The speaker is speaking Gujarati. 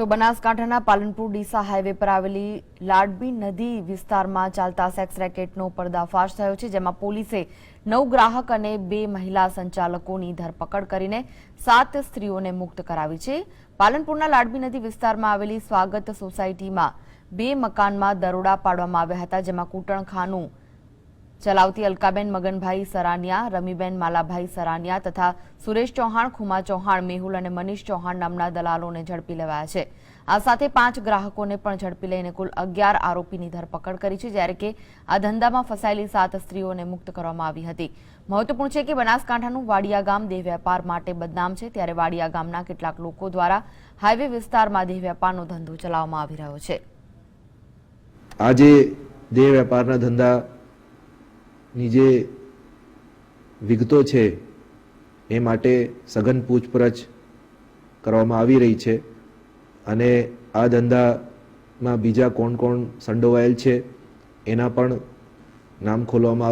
તો બનાસકાંઠાના પાલનપુર ડીસા હાઈવે પર આવેલી લાડબી નદી વિસ્તારમાં ચાલતા સેક્સ રેકેટનો પર્દાફાશ થયો છે, જેમાં પોલીસે નવ ગ્રાહક અને બે મહિલા સંચાલકોની ધરપકડ કરીને સાત સ્ત્રીઓને મુક્ત કરાવી છે. પાલનપુરના લાડબી નદી વિસ્તારમાં આવેલી સ્વાગત સોસાયટીમાં બે મકાનમાં દરોડા પાડવામાં આવ્યા હતા, જેમાં કૂટણખાનું ચલાવતી અલકાબેન મગનભાઈ સરાનિયા, રમીબેન માલાભાઈ સરાનિયા તથા સુરેશ ચૌહાણ, ખુમા ચૌહાણ, મેહુલ અને મનીષ ચૌહાણ નામના દલાલોને ઝડપી લેવાયા છે. આ સાથે પાંચ ગ્રાહકોને પણ ઝડપી લઈને કુલ અગિયાર આરોપીની ધરપકડ કરી છે, જ્યારે કે આ ધંધામાં ફસાયેલી સાત સ્ત્રીઓને મુક્ત કરવામાં આવી હતી. મહત્વપૂર્ણ છે કે બનાસકાંઠાનું વાડિયા ગામ દેહ વેપાર માટે બદનામ છે, ત્યારે વાડિયા ગામના કેટલાક લોકો દ્વારા હાઈવે વિસ્તારમાં દેહ વેપારનો ધંધો ચલાવવામાં આવી રહ્યો છે. આજે દેહ વેપારના ધંધાની જે વિગતો છે, એ માટે સઘન પૂછપરછ કરવામાં આવી રહી છે અને આ ધંધામાં બીજા કોણ કોણ સંડોવાયેલ છે, એના પણ નામ ખોલવામાં